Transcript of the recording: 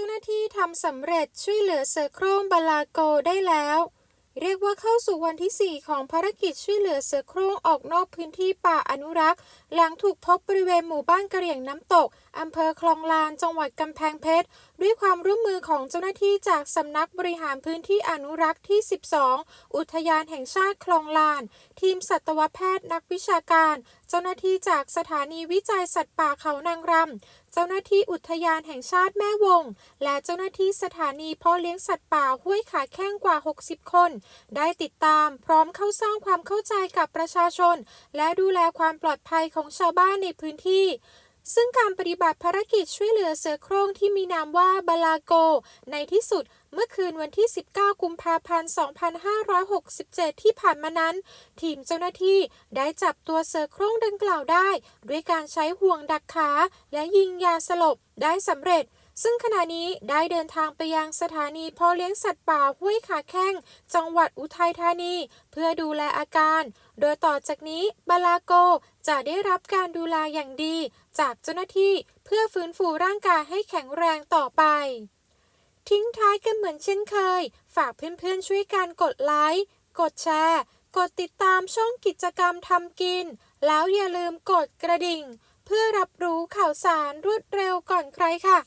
จ้าหน้าที่ทำสำเร็จช่วยเหลือเสือโคร่งบาลาโกได้แล้ว เรียกว่าเข้าสู่วันที่ 4 ของภารกิจช่วยเหลือเสือโคร่งออกนอกพื้นที่ป่าอนุรักษ์ หลังถูกพบบริเวณหมู่บ้านกระเหรี่ยงน้ำตกอำเภอคลองลานจังหวัดกำแพงเพชร ด้วยความร่วมมือของเจ้าหน้าที่จากสำนักบริหารพื้นที่อนุรักษ์ที่ 12 อุทยานแห่งชาติคลองลาน ทีมสัตวแพทย์นักวิชาการ เจ้าหน้าที่จากสถานีวิจัยสัตว์ป่าเขานางรำ เจ้าหน้าที่อุทยานแห่งชาติแม่วง และเจ้าหน้าที่สถานีเพาะเลี้ยงสัตว์ป่าห้วยขาแข้งกว่า 60 คน ได้ติดตามพร้อมเข้าสร้างความเข้าใจกับประชาชน และดูแลความปลอดภัยของชาวบ้านในพื้นที่ ซึ่งการปฏิบัติภารกิจช่วยเหลือเสือโคร่งที่มีนามว่าบาลาโก ในที่สุดเมื่อคืนวันที่ 19 กุมภาพันธ์ 2567 ที่ผ่านมานั้น ทีมเจ้าหน้าที่ได้จับตัวเสือโคร่งดังกล่าวได้ ด้วยการใช้ห่วงดักขาและยิงยาสลบได้สำเร็จ ซึ่งขณะนี้ได้เดินทางไปยังสถานีพาะเลี้ยงสัตว์ป่าห้วยขาแข้ง จังหวัดอุทัยธานี เพื่อดูแลอาการ โดยต่อจากนี้บาลาโกจะได้รับการดูแลอย่างดี จากเจ้าหน้าที่เพื่อฟื้นฟูร่างกายให้แข็งแรงต่อไป ทิ้งท้ายกันเหมือนเช่นเคย ฝากเพื่อนๆช่วยกันกดไลค์กดแชร์ กดติดตามช่องกิจกรรมทำกิน แล้วอย่าลืมกดกระดิ่ง เพื่อรับรู้ข่าวสารรวดเร็วก่อนใครค่ะ